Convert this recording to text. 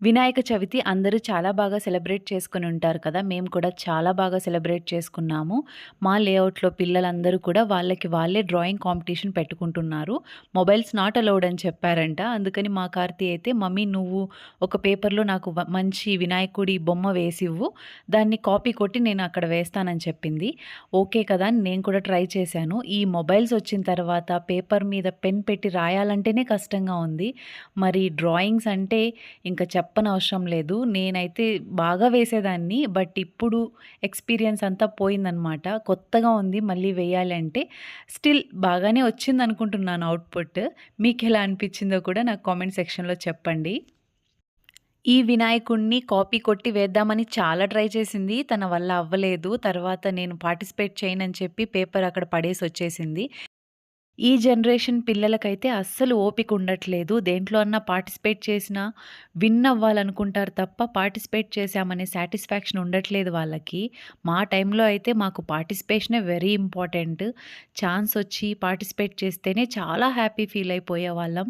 వినాయక చవితి అందరూ చాలా బాగా సెలబ్రేట్ చేసుకుని ఉంటారు కదా! మేము కూడా చాలా బాగా సెలబ్రేట్ చేసుకున్నాము. మా లేఅవుట్‌లో పిల్లలందరూ కూడా వాళ్ళకి వాళ్ళే డ్రాయింగ్ కాంపిటీషన్ పెట్టుకుంటున్నారు. మొబైల్స్ నాట్ అలౌడ్ అని చెప్పారంట. అందుకని మా కార్తీ అయితే మమ్మీ నువ్వు ఒక పేపర్‌లో నాకు మంచి వినాయకుడి బొమ్మ వేసివ్వు. దాన్ని కాపీ కొట్టి నేను అక్కడ వేస్తానని చెప్పింది. ఓకే కదా! అని నేను కూడా ట్రై చేశాను. ఈ మొబైల్స్ వచ్చిన తర్వాత పేపర్ మీద పెన్ పెట్టి రాయాలంటేనే కష్టంగా ఉంది. మరి డ్రాయింగ్స్ అంటే ఇంకా చెప్ప చెప్పనవసరం లేదు. నేనైతే బాగా వేసేదాన్ని. బట్ ఇప్పుడు ఎక్స్‌పీరియన్స్ అంతా పోయిందనమాట. కొత్తగా ఉంది మళ్ళీ వేయాలంటే స్టిల్ బాగానే వచ్చింది అనుకుంటున్నాను అవుట్‌పుట్. మీకు ఎలా అనిపించిందో కూడా నాకు కామెంట్ సెక్షన్‌లో చెప్పండి. ఈ వినాయకుడిని కాపీ కొట్టి వేద్దామని చాలా ట్రై చేసింది. తన వల్ల అవ్వలేదు. తర్వాత నేను పార్టిసిపేట్ చేయనని చెప్పి పేపర్ అక్కడ పడేసి వచ్చేసింది ఈ జనరేషన్ పిల్లలకైతే అస్సలు ఓపిక ఉండట్లేదు. దేంట్లో అన్నా పార్టిసిపేట్ చేసినా విన్ అవ్వాలనుకుంటారు తప్ప పార్టిసిపేట్ చేశామనే సాటిస్ఫాక్షన్ ఉండట్లేదు వాళ్ళకి. మా టైంలో అయితే మాకు పార్టిసిపేషనే వెరీ ఇంపార్టెంట్. ఛాన్స్ వచ్చి పార్టిసిపేట్ చేస్తేనే చాలా హ్యాపీ ఫీల్ అయిపోయేవాళ్ళం.